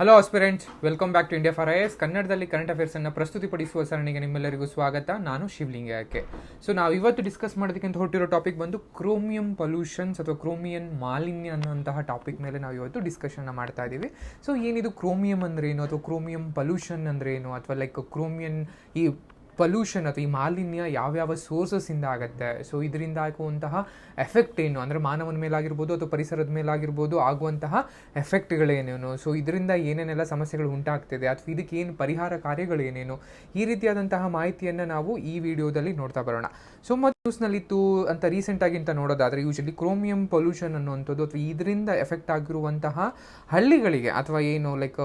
Hello aspirants welcome back to India for IAS ಕನ್ನಡದಲ್ಲಿ current affairs ಅನ್ನು ಪ್ರಸ್ತುತಿಪಡಿಸುವ ಸರಣಿಗೆ ನಿಮ್ಮೆಲ್ಲರಿಗೂ ಸ್ವಾಗತ. ನಾನು ಶಿವಲಿಂಗಕ್ಕೆ ಸೊ ನಾವು ಇವತ್ತು ಡಿಸ್ಕಸ್ ಮಾಡೋದಕ್ಕಿಂತ ಹೊರಟಿರೋ ಟಾಪಿಕ್ ಬಂದು ಕ್ರೋಮಿಯಂ ಪೊಲ್ಯೂಷನ್ಸ್ ಅಥವಾ ಕ್ರೋಮಿಯನ್ ಮಾಲಿನ್ಯ ಅನ್ನುವಂತಹ ಟಾಪಿಕ್ ಮೇಲೆ ನಾವು ಇವತ್ತು ಡಿಸ್ಕಷನ್ನ ಮಾಡ್ತಾ ಇದ್ದೀವಿ ಸೊ ಏನಿದು ಕ್ರೋಮಿಯಂ ಅಂದ್ರೆ ಏನು? ಅಥವಾ ಕ್ರೋಮಿಯಂ ಪೊಲ್ಯೂಷನ್ ಅಂದ್ರೆ ಏನು? ಅಥವಾ ಲೈಕ್ ಕ್ರೋಮಿಯನ್ ಈ ಪೊಲ್ಯೂಷನ್ ಅಥವಾ ಈ ಮಾಲಿನ್ಯ ಯಾವ್ಯಾವ ಸೋರ್ಸಸ್ಸಿಂದ ಆಗುತ್ತೆ? ಸೊ ಇದರಿಂದ ಆಗುವಂತಹ ಎಫೆಕ್ಟ್ ಏನು? ಅಂದರೆ ಮಾನವನ ಮೇಲಾಗಿರ್ಬೋದು ಅಥವಾ ಪರಿಸರದ ಮೇಲಾಗಿರ್ಬೋದು ಆಗುವಂತಹ ಎಫೆಕ್ಟ್ಗಳೇನೇನು ಸೊ ಇದರಿಂದ ಏನೇನೆಲ್ಲ ಸಮಸ್ಯೆಗಳು ಉಂಟಾಗ್ತಿದೆ? ಅಥವಾ ಇದಕ್ಕೆ ಏನು ಪರಿಹಾರ ಕಾರ್ಯಗಳೇನೇನು? ಈ ರೀತಿಯಾದಂತಹ ಮಾಹಿತಿಯನ್ನು ನಾವು ಈ ವಿಡಿಯೋದಲ್ಲಿ ನೋಡ್ತಾ ಬರೋಣ. ಸೊ ನ್ಯೂಸ್ನಲ್ಲಿತ್ತು ಅಂತ ರೀಸೆಂಟಾಗಿ ಅಂತ ನೋಡೋದಾದರೆ ಯೂಶಲಿ ಕ್ರೋಮಿಯಂ ಪೊಲ್ಯೂಷನ್ ಅನ್ನುವಂಥದ್ದು ಅಥವಾ ಇದರಿಂದ ಎಫೆಕ್ಟ್ ಆಗಿರುವಂತಹ ಹಳ್ಳಿಗಳಿಗೆ ಅಥವಾ ಏನು ಲೈಕ್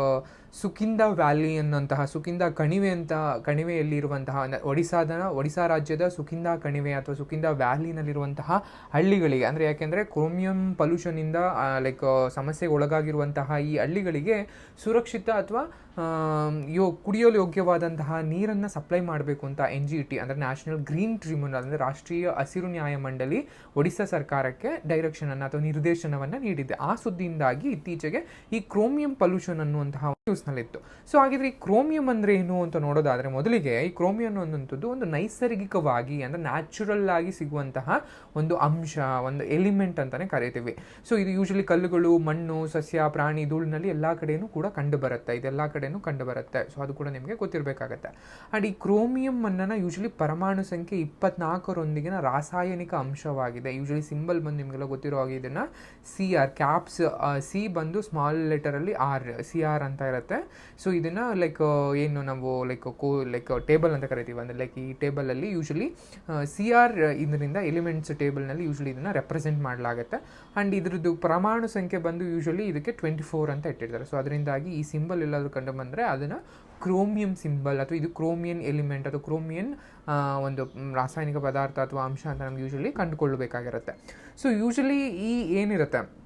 ಸುಕಿಂದ ವ್ಯಾಲಿ ಅನ್ನುವಂತಹ ಸುಕಿಂದ ಕಣಿವೆ ಅಂತ, ಕಣಿವೆಯಲ್ಲಿರುವಂತಹ ಒಡಿಸಾದ ಒಡಿಸಾ ರಾಜ್ಯದ ಸುಕಿಂದ ಕಣಿವೆ ಅಥವಾ ಸುಕಿಂದ ವ್ಯಾಲಿನಲ್ಲಿರುವಂತಹ ಹಳ್ಳಿಗಳಿಗೆ, ಅಂದರೆ ಯಾಕೆಂದರೆ ಕ್ರೋಮಿಯಂ ಪೊಲ್ಯೂಷನಿಂದ ಲೈಕ್ ಸಮಸ್ಯೆಗೆ ಒಳಗಾಗಿರುವಂತಹ ಈ ಹಳ್ಳಿಗಳಿಗೆ ಸುರಕ್ಷಿತ ಅಥವಾ ಯೋ, ಕುಡಿಯಲು ಯೋಗ್ಯವಾದಂತಹ ನೀರನ್ನು ಸಪ್ಲೈ ಮಾಡಬೇಕು ಅಂತ ಎನ್ ಜಿ ಟಿ ಅಂದರೆ ನ್ಯಾಷನಲ್ ಗ್ರೀನ್ ಟ್ರಿಬ್ಯುನಲ್ ಅಂದರೆ ರಾಷ್ಟ್ರೀಯ ಹಸಿರು ನ್ಯಾಯಮಂಡಳಿ ಒಡಿಶಾ ಸರ್ಕಾರಕ್ಕೆ ಡೈರೆಕ್ಷನ್ ಅನ್ನು ಅಥವಾ ನಿರ್ದೇಶನವನ್ನು ನೀಡಿದೆ. ಆ ಸುದ್ದಿಯಿಂದಾಗಿ ಇತ್ತೀಚೆಗೆ ಈ ಕ್ರೋಮಿಯಂ ಪೊಲ್ಯೂಷನ್ ಅನ್ನುವಂತಹ ನ್ಯೂಸ್ನಲ್ಲಿತ್ತು ಸೊ ಹಾಗಿದ್ರೆ ಈ ಕ್ರೋಮಿಯಂ ಅಂದ್ರೆ ಏನು ಅಂತ ನೋಡೋದಾದ್ರೆ ಮೊದಲಿಗೆ ಈ ಕ್ರೋಮಿಯಂ ಅನ್ನುವಂಥದ್ದು ಒಂದು ನೈಸರ್ಗಿಕವಾಗಿ ಅಂದರೆ ನ್ಯಾಚುರಲ್ ಆಗಿ ಸಿಗುವಂತಹ ಒಂದು ಅಂಶ, ಒಂದು ಎಲಿಮೆಂಟ್ ಅಂತಾನೆ ಕರಿತೀವಿ. ಸೊ ಇದು ಯೂಶಲಿ ಕಲ್ಲುಗಳು, ಮಣ್ಣು, ಸಸ್ಯ, ಪ್ರಾಣಿ, ಧೂಳಿನಲ್ಲಿ ಎಲ್ಲ ಕಡೆಯೂ ಕೂಡ ಕಂಡು ಬರುತ್ತೆ ಇದೆಲ್ಲ ಕಡೆನೂ ಕಂಡು ಬರುತ್ತೆ ಸೊ ಅದು ಕೂಡ ನಿಮಗೆ ಗೊತ್ತಿರಬೇಕಾಗತ್ತೆ. ಆ್ಯಂಡ್ ಈ ಕ್ರೋಮಿಯಂ ಅನ್ನ ಯೂಶಲಿ ಪರಮಾಣು ಸಂಖ್ಯೆ ಇಪ್ಪತ್ನಾಲ್ಕರೊಂದಿಗಿನ ರಾಸಾಯನಿಕ ಅಂಶವಾಗಿದೆ. ಯೂಶಲಿ ಸಿಂಬಲ್ ಬಂದು ನಿಮಗೆಲ್ಲ ಗೊತ್ತಿರೋ ಹಾಗೆ ಇದನ್ನು ಸಿ ಆರ್ ಕ್ಯಾಪ್ಸ್ ಸಿ ಬಂದು ಸ್ಮಾಲ್ ಲೆಟರಲ್ಲಿ ಆರ್ ಸಿ ಆರ್ ಅಂತ ಇರುತ್ತೆ. ಸೊ ಇದನ್ನು ಲೈಕ್ ಏನು ನಾವು ಲೈಕ್ ಕೋ ಲೈಕ್ ಟೇಬಲ್ ಅಂತ ಕರಿತೀವಿ. ಅಂದರೆ ಲೈಕ್ ಈ ಟೇಬಲಲ್ಲಿ ಯೂಶಲಿ ಸಿ ಆರ್ ಇದರಿಂದ ಎಲಿಮೆಂಟ್ಸ್ ಟೇಬಲ್ನಲ್ಲಿ ಯೂಶಲಿ ಇದನ್ನು ರೆಪ್ರೆಸೆಂಟ್ ಮಾಡಲಾಗುತ್ತೆ. ಆ್ಯಂಡ್ ಇದ್ರದ್ದು ಪ್ರಮಾಣ ಸಂಖ್ಯೆ ಬಂದು ಯೂಶಲಿ ಇದಕ್ಕೆ ಟ್ವೆಂಟಿ ಫೋರ್ ಅಂತ ಇಟ್ಟಿರ್ತಾರೆ. ಸೊ ಅದರಿಂದಾಗಿ ಈ ಸಿಂಬಲ್ ಎಲ್ಲಾದರೂ ಕಂಡು ಬಂದರೆ ಅದನ್ನು ಕ್ರೋಮಿಯಂ ಸಿಂಬಲ್ ಅಥವಾ ಇದು ಕ್ರೋಮಿಯನ್ ಎಲಿಮೆಂಟ್ ಅಥವಾ ಕ್ರೋಮಿಯನ್ ಒಂದು ರಾಸಾಯನಿಕ ಪದಾರ್ಥ ಅಥವಾ ಅಂಶ ಅಂತ ನಮ್ಗೆ ಯೂಶ್ವಲಿ ಕಂಡುಕೊಳ್ಳಬೇಕಾಗಿರುತ್ತೆ. ಸೊ ಯೂಶ್ವಲಿ ಈ ಏನಿರುತ್ತೆ?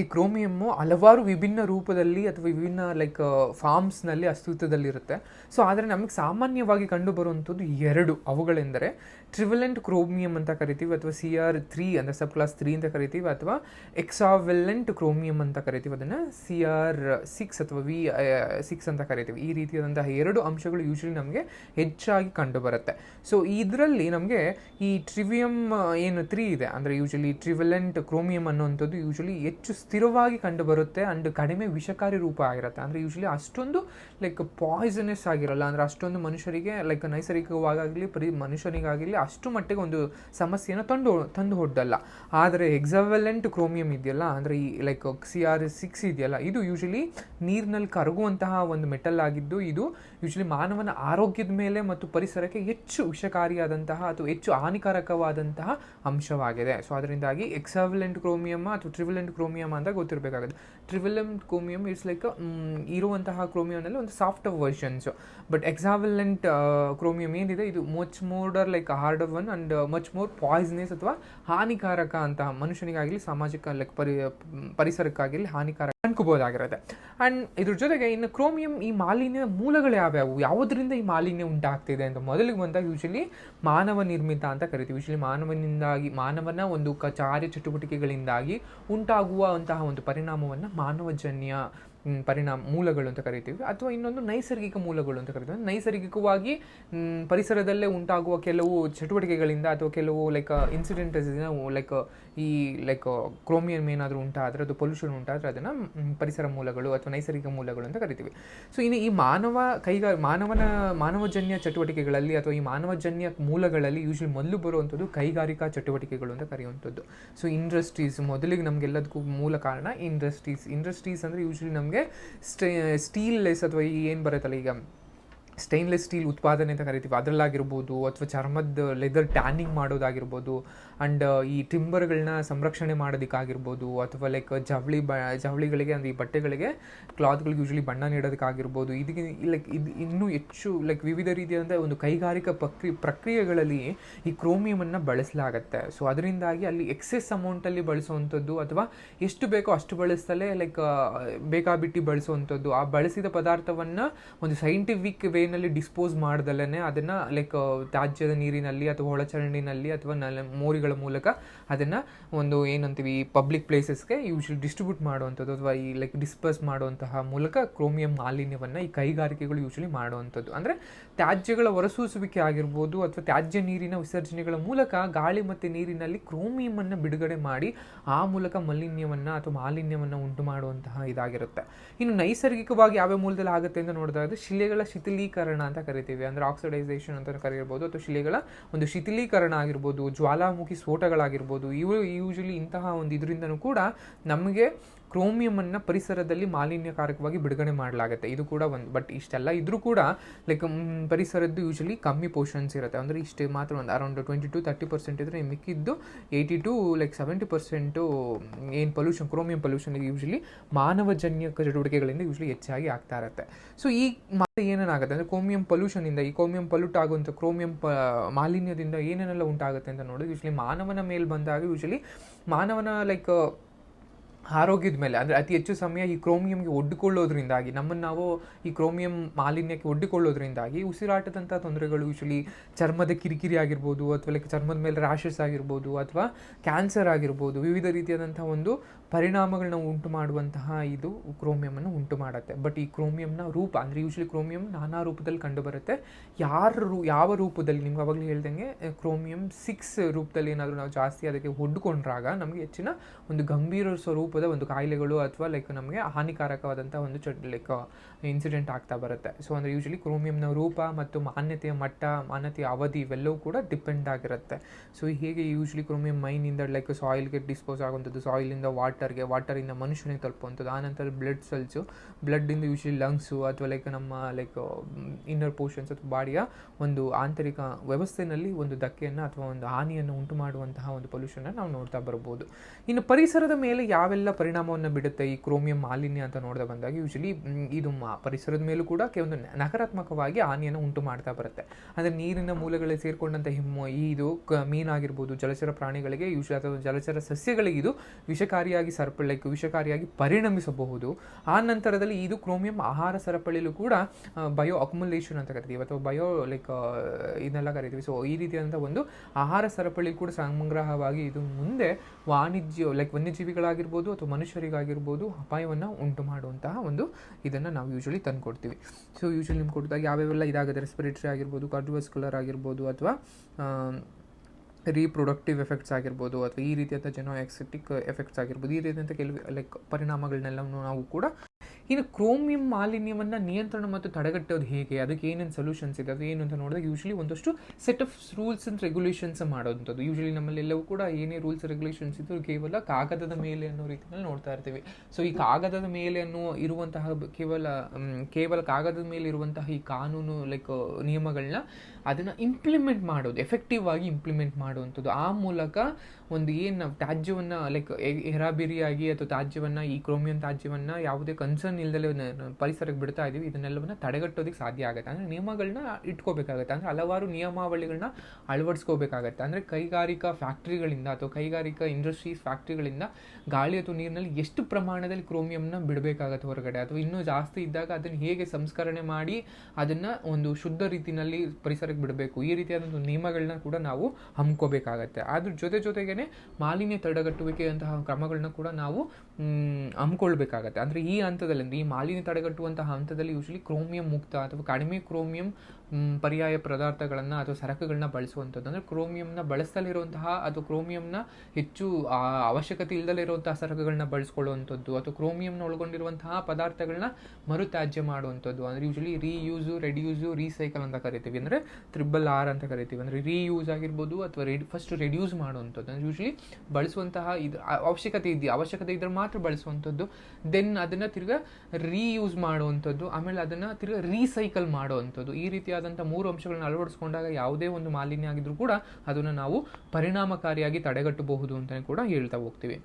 ಈ ಕ್ರೋಮಿಯಮ್ಮು ಹಲವಾರು ವಿಭಿನ್ನ ರೂಪದಲ್ಲಿ ಅಥವಾ ವಿಭಿನ್ನ ಲೈಕ್ ಫಾರ್ಮ್ಸ್ನಲ್ಲಿ ಅಸ್ತಿತ್ವದಲ್ಲಿರುತ್ತೆ. ಸೊ ಆದರೆ ನಮಗೆ ಸಾಮಾನ್ಯವಾಗಿ ಕಂಡು ಬರುವಂಥದ್ದು ಎರಡು. ಅವುಗಳೆಂದರೆ ಟ್ರಿವಲೆಂಟ್ ಕ್ರೋಮಿಯಂ ಅಂತ ಕರಿತೀವಿ ಅಥವಾ ಸಿ ಆರ್ ತ್ರೀ ಅಂದರೆ ಸಬ್ ಕ್ಲಾಸ್ ತ್ರೀ ಅಂತ ಕರಿತೀವಿ ಅಥವಾ ಎಕ್ಸಾವೆಲೆಂಟ್ ಕ್ರೋಮಿಯಂ ಅಂತ ಕರಿತೀವಿ. ಅದನ್ನು ಸಿ ಆರ್ ಸಿಕ್ಸ್ ಅಥವಾ ವಿ ಸಿಕ್ಸ್ ಅಂತ ಕರಿತೀವಿ. ಈ ರೀತಿಯಾದಂತಹ ಎರಡು ಅಂಶಗಳು ಯೂಶಲಿ ನಮಗೆ ಹೆಚ್ಚಾಗಿ ಕಂಡು ಬರುತ್ತೆ ಸೊ ಇದರಲ್ಲಿ ನಮಗೆ ಈ ಟ್ರಿವಿಯಂ ಏನು ತ್ರೀ ಇದೆ. ಅಂದರೆ ಯೂಶಲಿ ಟ್ರಿವಲೆಂಟ್ ಕ್ರೋಮಿಯಂ ಅನ್ನುವಂಥದ್ದು ಯೂಶಲಿ ಹೆಚ್ಚು ಸ್ಥಿರವಾಗಿ ಕಂಡುಬರುತ್ತೆ ಆ್ಯಂಡ್ ಕಡಿಮೆ ವಿಷಕಾರಿ ರೂಪ ಆಗಿರುತ್ತೆ. ಅಂದರೆ ಯೂಶ್ವಲಿ ಅಷ್ಟೊಂದು ಲೈಕ್ ಪಾಯ್ಸನಸ್ ಆಗಿರಲ್ಲ. ಅಂದರೆ ಅಷ್ಟೊಂದು ಮನುಷ್ಯರಿಗೆ ಲೈಕ್ ನೈಸರ್ಗಿಕವಾಗಲಿ ಪರಿ ಮನುಷ್ಯನಿಗಾಗಲಿ ಅಷ್ಟು ಮಟ್ಟಿಗೆ ಒಂದು ಸಮಸ್ಯೆನ ತಂದು ತಂದು ಹೊಡ್ಡಲ್ಲ ಆದರೆ ಎಕ್ಸವೆಲೆಂಟ್ ಕ್ರೋಮಿಯಂ ಇದೆಯಲ್ಲ, ಅಂದರೆ ಈ ಲೈಕ್ ಸಿ ಆರ್ ಸಿಕ್ಸ್ ಇದೆಯಲ್ಲ, ಇದು ಯೂಶ್ವಲಿ ನೀರಿನಲ್ಲಿ ಕರಗುವಂತಹ ಒಂದು ಮೆಟಲ್ ಆಗಿದ್ದು, ಇದು ಯೂಶ್ವಲಿ ಮಾನವನ ಆರೋಗ್ಯದ ಮೇಲೆ ಮತ್ತು ಪರಿಸರಕ್ಕೆ ಹೆಚ್ಚು ವಿಷಕಾರಿಯಾದಂತಹ ಅಥವಾ ಹೆಚ್ಚು ಹಾನಿಕಾರಕವಾದಂತಹ ಅಂಶವಾಗಿದೆ. ಸೊ ಅದರಿಂದಾಗಿ ಎಕ್ಸವೆಲೆಂಟ್ ಕ್ರೋಮಿಯಂ ಅಥವಾ ಟ್ರಿವಿಲೆಂಟ್ ಕ್ರೋಮಿಯಮ್ ಅಂತ ಗೊತ್ತಿರಬೇಕಾಗುತ್ತೆ. ಟ್ರಿವಿಲಮ್ ಕ್ರೋಮಿಯಮ್ ಇಟ್ಸ್ ಲೈಕ್ ಇರುವಂತಹ ಕ್ರೋಮಿಯಮ್ನಲ್ಲಿ ಒಂದು soft versions but hexavalent chromium ಏನಿದೆ, ಇದು much more dire like hard one and much more poisonous ಅಥವಾ ಹಾನಿಕಾರಕ ಅಂತಹ ಮನುಷ್ಯನಿಗಾಗಲಿ, ಸಾಮಾಜಿಕ ಲೈಕ್ ಪರಿ ಹಾನಿಕಾರಕ ಅನ್ಕೋಬಹುದಾಗಿರುತ್ತೆ. ಆ್ಯಂಡ್ ಇದ್ರ ಜೊತೆಗೆ ಇನ್ನು ಕ್ರೋಮಿಯಂ ಈ ಮಾಲಿನ್ಯ ಮೂಲಗಳು ಯಾವ್ಯಾವು? ಯಾವುದರಿಂದ ಈ ಮಾಲಿನ್ಯ ಉಂಟಾಗ್ತಿದೆ ಅಂತ ಮೊದಲಿಗೆ ಬಂದಾಗ ಯೂಶಲಿ ಮಾನವ ನಿರ್ಮಿತ ಅಂತ ಕರಿತೀವಿ. ಯೂಶಲಿ ಮಾನವನಿಂದಾಗಿ, ಮಾನವನ ಒಂದು ಕ ಕಾರ್ಯ ಚಟುವಟಿಕೆಗಳಿಂದಾಗಿ ಉಂಟಾಗುವಂತಹ ಒಂದು ಪರಿಣಾಮವನ್ನು ಮಾನವಜನ್ಯ ಪರಿಣಾಮ ಮೂಲಗಳು ಅಂತ ಕರಿತೀವಿ. ಅಥವಾ ಇನ್ನೊಂದು ನೈಸರ್ಗಿಕ ಮೂಲಗಳು ಅಂತ ಕರಿತೀವಿ. ನೈಸರ್ಗಿಕವಾಗಿ ಪರಿಸರದಲ್ಲೇ ಉಂಟಾಗುವ ಕೆಲವು ಚಟುವಟಿಕೆಗಳಿಂದ ಅಥವಾ ಕೆಲವು ಲೈಕ್ ಇನ್ಸಿಡೆಂಟಸ್ ಲೈಕ್ ಈ ಲೈಕ್ ಕ್ರೋಮಿಯಂ ಏನಾದರೂ ಉಂಟಾದರೆ, ಅದು ಪೊಲ್ಯೂಷನ್ ಉಂಟಾದರೆ ಅದನ್ನು ಪರಿಸರ ಮೂಲಗಳು ಅಥವಾ ನೈಸರ್ಗಿಕ ಮೂಲಗಳು ಅಂತ ಕರಿತೀವಿ. ಸೊ ಇನ್ನು ಈ ಮಾನವ ಕೈಗಾರ ಮಾನವನ, ಮಾನವಜನ್ಯ ಚಟುವಟಿಕೆಗಳಲ್ಲಿ ಅಥವಾ ಈ ಮಾನವಜನ್ಯ ಮೂಲಗಳಲ್ಲಿ ಯೂಶ್ವಲಿ ಮೊದಲು ಬರುವಂಥದ್ದು ಕೈಗಾರಿಕಾ ಚಟುವಟಿಕೆಗಳು ಅಂತ ಕರೆಯುವಂಥದ್ದು. ಸೊ ಇಂಡಸ್ಟ್ರೀಸ್ ಮೊದಲಿಗೆ ನಮಗೆಲ್ಲದಕ್ಕೂ ಮೂಲ ಕಾರಣ ಇಂಡಸ್ಟ್ರೀಸ್ ಇಂಡಸ್ಟ್ರೀಸ್ ಅಂದರೆ ಯೂಶ್ವಲಿ ನಮಗೆ ಸ್ಟೇ ಸ್ಟೀಲ್ ಲೆಸ್ ಅಥವಾ ಈ ಏನು ಬರುತ್ತಲ್ಲ ಈಗ? ಸ್ಟೈನ್ಲೆಸ್ ಸ್ಟೀಲ್ ಉತ್ಪಾದನೆ ಅಂತ ಕರಿತೀವಿ, ಅದರಲ್ಲಾಗಿರ್ಬೋದು, ಅಥವಾ ಚರ್ಮದ ಲೆದರ್ ಟ್ಯಾನಿಂಗ್ ಮಾಡೋದಾಗಿರ್ಬೋದು ಆ್ಯಂಡ್ ಈ ಟಿಂಬರ್ಗಳನ್ನ ಸಂರಕ್ಷಣೆ ಮಾಡೋದಕ್ಕಾಗಿರ್ಬೋದು, ಅಥವಾ ಲೈಕ್ ಜವಳಿ ಬ, ಜವಳಿಗಳಿಗೆ ಅಂದರೆ ಈ ಬಟ್ಟೆಗಳಿಗೆ ಕ್ಲಾತ್ಗಳಿಗೆ ಯೂಶ್ವಲಿ ಬಣ್ಣ ನೀಡೋದಕ್ಕಾಗಿರ್ಬೋದು, ಇದಕ್ಕೆ ಲೈಕ್ ಇದು ಇನ್ನೂ ಹೆಚ್ಚು ಲೈಕ್ ವಿವಿಧ ರೀತಿಯಾದ ಒಂದು ಕೈಗಾರಿಕಾ ಪ್ರಕ್ರಿ ಪ್ರಕ್ರಿಯೆಗಳಲ್ಲಿ ಈ ಕ್ರೋಮಿಯಮನ್ನು ಬಳಸಲಾಗತ್ತೆ. ಸೊ ಅದರಿಂದಾಗಿ ಅಲ್ಲಿ ಎಕ್ಸೆಸ್ ಅಮೌಂಟಲ್ಲಿ ಬಳಸುವಂಥದ್ದು ಅಥವಾ ಎಷ್ಟು ಬೇಕೋ ಅಷ್ಟು ಬಳಸ್ತಲೇ ಲೈಕ್ ಬೇಕಾಬಿಟ್ಟು ಬಳಸುವಂಥದ್ದು. ಆ ಬಳಸಿದ ಪದಾರ್ಥವನ್ನು ಒಂದು ಸೈಂಟಿಫಿಕ್ ವೇನಲ್ಲಿ ಡಿಸ್ಪೋಸ್ ಮಾಡ್ದಲೇ ಅದನ್ನು ಲೈಕ್ ತ್ಯಾಜ್ಯದ ನೀರಿನಲ್ಲಿ ಅಥವಾ ಒಳಚರಂಡಿನಲ್ಲಿ ಅಥವಾ ನಲ, ಮೋರಿಗಳ ಮೂಲಕ ಅದನ್ನು ಒಂದು ಏನಂತೀವಿ ಪಬ್ಲಿಕ್ ಪ್ಲೇಸಸ್ಗೆ ಯೂಶಲಿ ಡಿಸ್ಟ್ರಿಬ್ಯೂಟ್ ಮಾಡುವಂಥದ್ದು ಅಥವಾ ಈ ಲೈಕ್ ಡಿಸ್ಪೋಸ್ ಮಾಡುವಂತಹ ಮೂಲಕ ಕ್ರೋಮಿಯಂ ಮಾಲಿನ್ಯವನ್ನು ಈ ಕೈಗಾರಿಕೆಗಳು ಯೂಶಲಿ ಮಾಡುವಂಥದ್ದು. ಅಂದರೆ ತ್ಯಾಜ್ಯಗಳ ಹೊರಸೂಸುವಿಕೆ ಆಗಿರ್ಬೋದು ಅಥವಾ ತ್ಯಾಜ್ಯ ನೀರಿನ ವಿಸರ್ಜನೆಗಳ ಮೂಲಕ ಗಾಳಿ ಮತ್ತು ನೀರಿನಲ್ಲಿ ಕ್ರೋಮಿಯಮನ್ನು ಬಿಡುಗಡೆ ಮಾಡಿ ಆ ಮೂಲಕ ಮಾಲಿನ್ಯವನ್ನು ಅಥವಾ ಮಾಲಿನ್ಯವನ್ನು ಉಂಟು ಮಾಡುವಂತಹ ಇದಾಗಿರುತ್ತೆ. ಇನ್ನು ನೈಸರ್ಗಿಕವಾಗಿ ಯಾವ ಮೂಲದಲ್ಲಿ ಆಗುತ್ತೆ ಅಂತ ನೋಡಿದಾಗ, ಶಿಲೆಗಳ ಶಿಥಿಲೀಕರಣ ಅಂತ ಕರಿತೀವಿ. ಅಂದರೆ ಆಕ್ಸಿಡೈಸೇಷನ್ ಅಂತ ಕರೆಯಬಹುದು ಅಥವಾ ಶಿಲೆಗಳ ಒಂದು ಶಿಥಿಲೀಕರಣ ಆಗಿರ್ಬೋದು, ಜ್ವಾಲಾಮುಖಿ ಸ್ಫೋಟಗಳಾಗಿರ್ಬೋದು, ಇವು ಯೂಶಲಿ ಇಂತಹ ಒಂದು ಇದರಿಂದನೂ ಕೂಡ ನಮಗೆ ಕ್ರೋಮಿಯಮನ್ನು ಪರಿಸರದಲ್ಲಿ ಮಾಲಿನ್ಯಕಾರಕವಾಗಿ ಬಿಡುಗಡೆ ಮಾಡಲಾಗುತ್ತೆ. ಇದು ಕೂಡ ಒಂದು ಬಟ್ ಇಷ್ಟೆಲ್ಲ ಇದ್ರೂ ಕೂಡ ಲೈಕ್ ಪರಿಸರದ್ದು ಯೂಶಲಿ ಕಮ್ಮಿ ಪೋರ್ಷನ್ಸ್ ಇರುತ್ತೆ. ಅಂದರೆ ಇಷ್ಟೇ ಮಾತ್ರ ಒಂದು around twenty to thirty percent ಇದ್ದರೆ ಮಿಕ್ಕಿದ್ದು eighty to like seventy percent ಏನು ಪೊಲ್ಯೂಷನ್ ಕ್ರೋಮಿಯಂ ಪೊಲ್ಯೂಷನ್ ಯೂಶಲಿ ಮಾನವಜನ್ಯ ಚಟುವಟಿಕೆಗಳಿಂದ ಯೂಶಲಿ ಹೆಚ್ಚಾಗಿ ಆಗ್ತಾ ಇರುತ್ತೆ. ಸೊ ಈ ಮತ್ತೆ ಏನೇನಾಗುತ್ತೆ ಅಂದರೆ ಕ್ರೋಮಿಯಂ ಪೊಲ್ಯೂಷನಿಂದ ಈ ಕ್ರೋಮಿಯಂ ಪೊಲ್ಯೂಟ್ ಆಗುವಂಥ ಕ್ರೋಮಿಯಂ ಮಾಲಿನ್ಯದಿಂದ ಏನೇನೆಲ್ಲ ಉಂಟಾಗುತ್ತೆ ಅಂತ ನೋಡಿದ್ರೆ ಯೂಶಲಿ ಮಾನವನ ಮೇಲೆ ಬಂದಾಗ ಯೂಶಲಿ ಮಾನವನ ಲೈಕ್ ಆರೋಗ್ಯದ ಮೇಲೆ, ಅಂದರೆ ಅತಿ ಹೆಚ್ಚು ಸಮಯ ಈ ಕ್ರೋಮಿಯಂಗೆ ಒಡ್ಡಿಕೊಳ್ಳೋದ್ರಿಂದಾಗಿ ನಮ್ಮನ್ನು ನಾವು ಈ ಕ್ರೋಮಿಯಂ ಮಾಲಿನ್ಯಕ್ಕೆ ಒಡ್ಡಿಕೊಳ್ಳೋದ್ರಿಂದಾಗಿ ಉಸಿರಾಟದಂಥ ತೊಂದರೆಗಳು ಯೂಶಲಿ ಚರ್ಮದ ಕಿರಿಕಿರಿ ಆಗಿರ್ಬೋದು, ಅಥವಾ ಲೈಕ್ ಚರ್ಮದ ಮೇಲೆ ರ್ಯಾಷಸ್ ಆಗಿರ್ಬೋದು, ಅಥವಾ ಕ್ಯಾನ್ಸರ್ ಆಗಿರ್ಬೋದು, ವಿವಿಧ ರೀತಿಯಾದಂಥ ಒಂದು ಪರಿಣಾಮಗಳನ್ನ ಉಂಟು ಮಾಡುವಂತಹ ಇದು ಕ್ರೋಮಿಯಮನ್ನು ಉಂಟು ಮಾಡುತ್ತೆ ಬಟ್ ಈ ಕ್ರೋಮಿಯಂನ ರೂಪ, ಅಂದರೆ ಯೂಶ್ವಲಿ ಕ್ರೋಮಿಯಂ ನಾನಾ ರೂಪದಲ್ಲಿ ಕಂಡುಬರುತ್ತೆ. ಯಾರ ರೂ, ಯಾವ ರೂಪದಲ್ಲಿ, ನಿಮ್ಗೆ ಅವಾಗಲೇ ಹೇಳ್ದಂಗೆ, ಕ್ರೋಮಿಯಂ ಸಿಕ್ಸ್ ರೂಪದಲ್ಲಿ ಏನಾದರೂ ನಾವು ಜಾಸ್ತಿ ಅದಕ್ಕೆ ಹೊಡ್ಕೊಂಡ್ರಾಗ ನಮಗೆ ಹೆಚ್ಚಿನ ಒಂದು ಗಂಭೀರ ಸ್ವರೂಪದ ಒಂದು ಕಾಯಿಲೆಗಳು ಅಥವಾ ಲೈಕ್ ನಮಗೆ ಹಾನಿಕಾರಕವಾದಂಥ ಒಂದು ಚ ಲೈಕ್ ಇನ್ಸಿಡೆಂಟ್ ಆಗ್ತಾ ಬರುತ್ತೆ. ಸೊ ಅಂದರೆ ಯೂಶಲಿ ಕ್ರೋಮಿಯಂನ ರೂಪ ಮತ್ತು ಮಾನ್ಯತೆಯ ಮಟ್ಟ, ಮಾನ್ಯತೆಯ ಅವಧಿ ಇವೆಲ್ಲವೂ ಕೂಡ ಡಿಪೆಂಡ್ ಆಗಿರುತ್ತೆ. ಸೊ ಹೇಗೆ ಯೂಶ್ವಲಿ ಕ್ರೋಮಿಯಂ ಮೈನಿಂದ ಲೈಕ್ ಸಾಯಿಲ್ಗೆ ಡಿಸ್ಪೋಸ್ ಆಗುವಂಥದ್ದು ಸಾಯಿಲಿಂದ ವಾಟರ್ಗೆ ವಾಟರಿಂದ ಮನುಷ್ಯನಿಗೆ ತಲುಪುವಂಥದ್ದು. ಆನಂತರ ಬ್ಲಡ್ ಸೆಲ್ಸು ಬ್ಲಡ್ಡಿಂದ ಯೂಶಲಿ ಲಂಗ್ಸು ಅಥವಾ ಲೈಕ್ ನಮ್ಮ ಲೈಕ್ ಇನ್ನರ್ ಪೋರ್ಷನ್ಸ್ ಅಥವಾ ಬಾಡಿಯ ಒಂದು ಆಂತರಿಕ ವ್ಯವಸ್ಥೆಯಲ್ಲಿ ಒಂದು ಧಕ್ಕೆಯನ್ನು ಅಥವಾ ಒಂದು ಹಾನಿಯನ್ನು ಉಂಟು ಮಾಡುವಂತಹ ಒಂದು ಪೊಲ್ಯೂಷನ್ನ ನಾವು ನೋಡ್ತಾ ಬರ್ಬೋದು. ಇನ್ನು ಪರಿಸರದ ಮೇಲೆ ಯಾವೆಲ್ಲ ಪರಿಣಾಮವನ್ನು ಬಿಡುತ್ತೆ? ಈ ಕ್ರೋಮಿಯಂ ಮಾಲಿನ್ಯ ಅಂತ ನೋಡ್ತಾ ಬಂದಾಗ ಯೂಶಲಿ ಇದು ಪರಿಸರದ ಮೇಲೂ ಕೂಡ ಕೆಲವೊಂದು ನಕಾರಾತ್ಮಕವಾಗಿ ಹಾನಿಯನ್ನು ಉಂಟು ಮಾಡ್ತಾ ಬರುತ್ತೆ. ಅಂದರೆ ನೀರಿನ ಮೂಲಗಳಲ್ಲಿ ಸೇರಿಕೊಂಡಂಥ ಹಿಮ್ಮು ಇದು ಕ, ಮೀನಾಗಿರ್ಬೋದು, ಜಲಚರ ಪ್ರಾಣಿಗಳಿಗೆ ಯೂಶಲಿ ಅಥವಾ ಜಲಚರ ಸಸ್ಯಗಳಿಗೆ ಇದು ವಿಷಕಾರಿಯಾಗಿ ಸರಪಳಿ ಲೈಕ್ ವಿಷಕಾರಿಯಾಗಿ ಪರಿಣಮಿಸಬಹುದು. ಆ ನಂತರದಲ್ಲಿ ಇದು ಕ್ರೋಮಿಯಂ ಆಹಾರ ಸರಪಳಿಯಲ್ಲೂ ಕೂಡ ಬಯೋ ಅಕ್ಯುಮುಲೇಷನ್ ಅಂತ ಕರಿತೀವಿ. ಅಥವಾ ಬಯೋ ಲೈಕ್ ಇದನ್ನೆಲ್ಲ ಕರಿತೀವಿ. ಸೊ ಈ ರೀತಿಯಾದಂಥ ಒಂದು ಆಹಾರ ಸರಪಳಿ ಕೂಡ ಸಂಗ್ರಹವಾಗಿ ಇದು ಮುಂದೆ ವಾಣಿಜ್ಯ ಲೈಕ್ ವನ್ಯಜೀವಿಗಳಾಗಿರ್ಬೋದು ಅಥವಾ ಮನುಷ್ಯರಿಗಾಗಿರ್ಬೋದು ಅಪಾಯವನ್ನು ಉಂಟು ಮಾಡುವಂತಹ ಒಂದು ಇದನ್ನು ನಾವು ಯೂಶ್ವಲಿ ತಂದುಕೊಡ್ತೀವಿ. ಸೊ ಯೂಶ್ವಲಿ ನಿಮ್ಗೆ ಕೊಟ್ಟಿದಾಗ ಯಾವ್ಯಾವೆಲ್ಲ ಇದಾಗುತ್ತೆ? ರೆಸ್ಪಿರೇಟರಿ ಆಗಿರ್ಬೋದು ಕಾರ್ಡಿಯೋಸ್ಕುಲರ್ ಆಗಿರ್ಬೋದು ಅಥವಾ ರೀಪ್ರೊಡಕ್ಟಿವ್ ಎಫೆಕ್ಟ್ಸ್ ಆಗಿರ್ಬೋದು ಅಥವಾ ಈ ರೀತಿಯಾದ ಜನೋ ಎಕ್ಸೆಟಿಕ್ ಎಫೆಕ್ಟ್ಸ್ ಆಗಿರ್ಬೋದು, ಈ ರೀತಿಯಂಥ ಕೆಲವು ಲೈಕ್ ಪರಿಣಾಮಗಳನ್ನೆಲ್ಲ ನಾವು ಕೂಡ ಇನ್ನು ಕ್ರೋಮಿಯಂ ಮಾಲಿನ್ಯವನ್ನು ನಿಯಂತ್ರಣ ಮತ್ತು ತಡೆಗಟ್ಟೋದು ಹೇಗೆ? ಅದಕ್ಕೆ ಏನೇನು ಸೊಲ್ಯೂಷನ್ಸ್ ಇದೆ? ಅದು ಏನು ಅಂತ ನೋಡಿದಾಗ ಯೂಶಲಿ ಒಂದಷ್ಟು set of rules and regulations ಮಾಡೋವಂಥದ್ದು. Usually ನಮ್ಮಲ್ಲೆಲ್ಲವೂ ಕೂಡ ಏನೇ ರೂಲ್ಸ್ ರೆಗ್ಯುಲೇಷನ್ಸ್ ಇದ್ದರೂ ಕೇವಲ ಕಾಗದದ ಮೇಲೆ ಅನ್ನೋ ರೀತಿಯಲ್ಲಿ ನೋಡ್ತಾ ಇರ್ತೀವಿ. ಸೊ ಈ ಕಾಗದದ ಮೇಲೆ ಅನ್ನೋ ಇರುವಂತಹ ಕೇವಲ ಕೇವಲ ಕಾಗದದ ಮೇಲೆ ಇರುವಂತಹ ಈ ಕಾನೂನು ಲೈಕ್ ನಿಯಮಗಳನ್ನ ಅದನ್ನು ಇಂಪ್ಲಿಮೆಂಟ್ ಮಾಡೋದು ಎಫೆಕ್ಟಿವ್ ಆಗಿ ಇಂಪ್ಲಿಮೆಂಟ್ ಮಾಡುವಂಥದ್ದು. ಆ ಮೂಲಕ ಒಂದು ಏನು ತ್ಯಾಜ್ಯವನ್ನು ಲೈಕ್ ಹೆರಾಬಿರಿಯಾಗಿ ಅಥವಾ ತ್ಯಾಜ್ಯವನ್ನು, ಈ ಕ್ರೋಮಿಯಂ ತ್ಯಾಜ್ಯವನ್ನು ಯಾವುದೇ ಕನ್ಸರ್ನ್ ಇಲ್ದಲೆ ಪರಿಸರಕ್ಕೆ ಬಿಡ್ತಾ ಇದ್ದೀವಿ ಇದನ್ನೆಲ್ಲವನ್ನ ತಡೆಗಟ್ಟೋದಕ್ಕೆ ಸಾಧ್ಯ ಆಗುತ್ತೆ. ಅಂದರೆ ನಿಯಮಗಳನ್ನ ಇಟ್ಕೋಬೇಕಾಗತ್ತೆ. ಅಂದರೆ ಹಲವಾರು ನಿಯಮಾವಳಿಗಳನ್ನ ಅಳವಡಿಸ್ಕೋಬೇಕಾಗತ್ತೆ. ಅಂದರೆ ಕೈಗಾರಿಕಾ ಫ್ಯಾಕ್ಟ್ರಿಗಳಿಂದ ಅಥವಾ ಕೈಗಾರಿಕಾ ಇಂಡಸ್ಟ್ರೀಸ್ ಫ್ಯಾಕ್ಟ್ರಿಗಳಿಂದ ಗಾಳಿ ಅಥವಾ ನೀರಿನಲ್ಲಿ ಎಷ್ಟು ಪ್ರಮಾಣದಲ್ಲಿ ಕ್ರೋಮಿಯಂನ ಬಿಡಬೇಕಾಗತ್ತೆ ಹೊರಗಡೆ? ಅಥವಾ ಇನ್ನೂ ಜಾಸ್ತಿ ಇದ್ದಾಗ ಅದನ್ನು ಹೇಗೆ ಸಂಸ್ಕರಣೆ ಮಾಡಿ ಅದನ್ನು ಒಂದು ಶುದ್ಧ ರೀತಿಯಲ್ಲಿ ಪರಿಸರಕ್ಕೆ ಬಿಡಬೇಕು? ಈ ರೀತಿಯಾದಂಥ ನಿಯಮಗಳನ್ನ ಕೂಡ ನಾವು ಹಮ್ಕೋಬೇಕಾಗತ್ತೆ. ಅದ್ರ ಜೊತೆ ಜೊತೆಗೇನೆ ಮಾಲಿನ್ಯ ತಡೆಗಟ್ಟುವಿಕೆಯಂತಹ ಕ್ರಮಗಳನ್ನ ಕೂಡ ನಾವು ಹಮ್ಮಿಕೊಳ್ಬೇಕಾಗತ್ತೆ. ಅಂದರೆ ಈ ಹಂತದಲ್ಲಿ ಈ ಮಾಲಿನ್ಯ ತಡೆಗಟ್ಟುವಂತಹ ಹಂತದಲ್ಲಿ ಯೂಶಲಿ ಕ್ರೋಮಿಯಂ ಮುಕ್ತ ಅಥವಾ ಕಡಿಮೆ ಕ್ರೋಮಿಯಂ ಪರ್ಯಾಯ ಪದಾರ್ಥಗಳನ್ನು ಅಥವಾ ಸರಕುಗಳನ್ನ ಬಳಸುವಂಥದ್ದು. ಅಂದರೆ ಕ್ರೋಮಿಯಂನ ಬಳಸಲಿರುವಂತಹ ಅಥವಾ ಕ್ರೋಮಿಯಂನ ಹೆಚ್ಚು ಅವಶ್ಯಕತೆ ಇಲ್ಲದಲೇ ಇರುವಂತಹ ಸರಕುಗಳನ್ನ ಬಳಸ್ಕೊಳ್ಳುವಂಥದ್ದು ಅಥವಾ ಕ್ರೋಮಿಯಂನ ಒಳಗೊಂಡಿರುವಂತಹ ಪದಾರ್ಥಗಳನ್ನ ಮರುತ್ಯಾಜ್ಯ ಮಾಡುವಂಥದ್ದು. ಅಂದರೆ ಯೂಶಲಿ ರೀಯೂಸು ರೆಡ್ಯೂಸು ರೀಸೈಕಲ್ ಅಂತ ಕರಿತೀವಿ. ಅಂದರೆ ತ್ರಿಬಲ್ ಆರ್ ಅಂತ ಕರಿತೀವಿ. ಅಂದರೆ ರೀಯೂಸ್ ಆಗಿರ್ಬೋದು ಅಥವಾ ಫಸ್ಟ್ ರೆಡ್ಯೂಸ್ ಮಾಡುವಂಥದ್ದು. ಅಂದರೆ ಯೂಶಲಿ ಬಳಸುವಂತಹ ಇದು ಅವಶ್ಯಕತೆ ಇದೆ, ಅವಶ್ಯಕತೆ ಇದ್ರೆ ಮಾತ್ರ ಬಳಸುವಂಥದ್ದು. ದೆನ್ ಅದನ್ನು ತಿರ್ಗಾ ರೀಯೂಸ್ ಮಾಡುವಂಥದ್ದು, ಆಮೇಲೆ ಅದನ್ನು ತಿರ್ಗಾ ರೀಸೈಕಲ್ ಮಾಡುವಂಥದ್ದು. ಈ ರೀತಿಯಾದಂಥ ಮೂರು ಅಂಶಗಳನ್ನ ಅಳವಡಿಸ್ಕೊಂಡಾಗ ಯಾವುದೇ ಒಂದು ಮಾಲಿನ್ಯ ಆಗಿದ್ರೂ ಕೂಡ ಅದನ್ನು ನಾವು ಪರಿಣಾಮಕಾರಿಯಾಗಿ ತಡೆಗಟ್ಟಬಹುದು ಅಂತಲೇ ಕೂಡ ಹೇಳ್ತಾ ಹೋಗ್ತೀವಿ.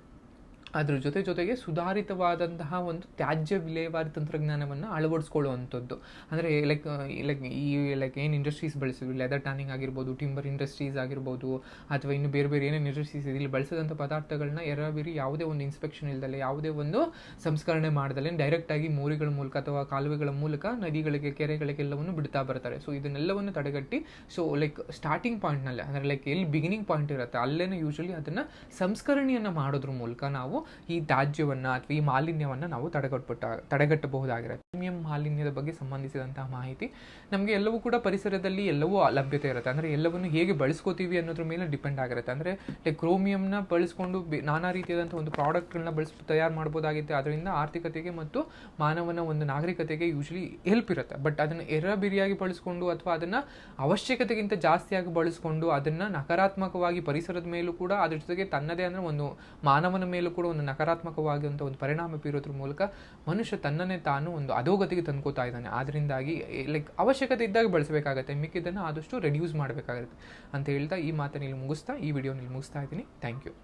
ಅದ್ರ ಜೊತೆ ಜೊತೆಗೆ ಸುಧಾರಿತವಾದಂತಹ ಒಂದು ತ್ಯಾಜ್ಯ ವಿಲೇವಾರಿ ತಂತ್ರಜ್ಞಾನವನ್ನು ಅಳವಡಿಸ್ಕೊಳ್ಳುವಂಥದ್ದು. ಅಂದರೆ ಲೈಕ್ ಲೈಕ್ ಈ ಲೈಕ್ ಏನು ಇಂಡಸ್ಟ್ರೀಸ್ ಬಳಸಿದ್ವಿ ಲೆದರ್ ಟ್ಯಾನಿಂಗ್ ಆಗಿರ್ಬೋದು ಟಿಂಬರ್ ಇಂಡಸ್ಟ್ರೀಸ್ ಆಗಿರ್ಬೋದು, ಅಥವಾ ಇನ್ನು ಬೇರೆ ಬೇರೆ ಏನೇನು ಇಂಡಸ್ಟ್ರೀಸ್ ಇದೆ, ಇಲ್ಲಿ ಬಳಸಿದಂಥ ಪದಾರ್ಥಗಳನ್ನ ಎರಬಿರಿ ಯಾವುದೇ ಒಂದು ಇನ್ಸ್ಪೆಕ್ಷನ್ ಇಲ್ದಲೆ, ಯಾವುದೇ ಒಂದು ಸಂಸ್ಕರಣೆ ಮಾಡ್ದಲೆ ಡೈರೆಕ್ಟಾಗಿ ಮೋರಿಗಳ ಮೂಲಕ ಅಥವಾ ಕಾಲುವೆಗಳ ಮೂಲಕ ನದಿಗಳಿಗೆ, ಕೆರೆಗಳಿಗೆಲ್ಲವನ್ನು ಬಿಡ್ತಾ ಬರ್ತಾರೆ. ಸೊ ಇದನ್ನೆಲ್ಲವನ್ನು ತಡೆಗಟ್ಟಿ ಸೊ ಲೈಕ್ ಸ್ಟಾರ್ಟಿಂಗ್ ಪಾಯಿಂಟ್ನಲ್ಲೇ ಅಂದರೆ ಲೈಕ್ ಎಲ್ಲಿ ಬಿಗಿನಿಂಗ್ ಪಾಯಿಂಟ್ ಇರುತ್ತೆ ಅಲ್ಲೇ ಯೂಶ್ವಲಿ ಅದನ್ನು ಸಂಸ್ಕರಣೆಯನ್ನು ಮಾಡೋದ್ರ ಮೂಲಕ ನಾವು ಈ ತ್ಯಾಜ್ಯವನ್ನು ಅಥವಾ ಈ ಮಾಲಿನ್ಯವನ್ನು ನಾವು ತಡೆಗಟ್ಬಿಟ್ಟ, ತಡೆಗಟ್ಟಬಹುದಾಗಿರುತ್ತೆ. ಪ್ರೀಮಿಯಂ ಮಾಲಿನ್ಯದ ಬಗ್ಗೆ ಸಂಬಂಧಿಸಿದಂತಹ ಮಾಹಿತಿ ನಮಗೆ ಎಲ್ಲವೂ ಕೂಡ ಪರಿಸರದಲ್ಲಿ ಎಲ್ಲವೂ ಲಭ್ಯತೆ ಇರುತ್ತೆ. ಅಂದರೆ ಎಲ್ಲವನ್ನು ಹೇಗೆ ಬಳಸ್ಕೋತೀವಿ ಅನ್ನೋದ್ರ ಮೇಲೆ ಡಿಪೆಂಡ್ ಆಗಿರುತ್ತೆ. ಅಂದರೆ ಲೈಕ್ ಕ್ರೋಮಿಯಂನ ಬಳಸ್ಕೊಂಡು ನಾನಾ ರೀತಿಯಾದಂಥ ಒಂದು ಪ್ರಾಡಕ್ಟ್ಗಳನ್ನ ಬಳಸ್ ತಯಾರು ಮಾಡ್ಬೋದಾಗಿತ್ತು. ಅದರಿಂದ ಆರ್ಥಿಕತೆಗೆ ಮತ್ತು ಮಾನವನ ಒಂದು ನಾಗರಿಕತೆಗೆ ಯೂಶಲಿ ಹೆಲ್ಪ್ ಇರುತ್ತೆ. ಬಟ್ ಅದನ್ನು ಎರಬಿರಿಯಾಗಿ ಬಳಸ್ಕೊಂಡು ಅಥವಾ ಅದನ್ನು ಅವಶ್ಯಕತೆಗಿಂತ ಜಾಸ್ತಿಯಾಗಿ ಬಳಸ್ಕೊಂಡು ಅದನ್ನು ನಕಾರಾತ್ಮಕವಾಗಿ ಪರಿಸರದ ಮೇಲೂ ಕೂಡ ಅದ್ರ ಜೊತೆಗೆ ತನ್ನದೇ ಅಂದರೆ ಒಂದು ಮಾನವನ ಮೇಲೂ ಕೂಡ ಒಂದು ನಕಾರಾತ್ಮಕವಾದಂಥ ಒಂದು ಪರಿಣಾಮ ಬೀರೋದ್ರ ಮೂಲಕ ಮನುಷ್ಯ ತನ್ನನ್ನೇ ತಾನು ಒಂದು ಅಧೋಗತಿಗೆ ತಂದ್ಕೋತಾ ಇದ್ದಾನೆ. ಆದ್ದರಿಂದಾಗಿ ಲೈಕ್ ಅವಶ್ಯಕತೆ ಇದ್ದಾಗ ಬಳಸಬೇಕಾಗತ್ತೆ. ಮಿಕ್ಕಿದ್ದನ್ನು ಆದಷ್ಟು ರೆಡ್ಯೂಸ್ ಮಾಡಬೇಕಾಗುತ್ತೆ. ಅಂತ ಹೇಳ್ತಾ ಈ ಮಾತನ್ನು ಇಲ್ಲಿ ಮುಗಿಸ್ತಾ, ಈ ವಿಡಿಯೋನಲ್ಲಿ ಮುಗಿಸ್ತಾ ಇದ್ದೀನಿ. Thank you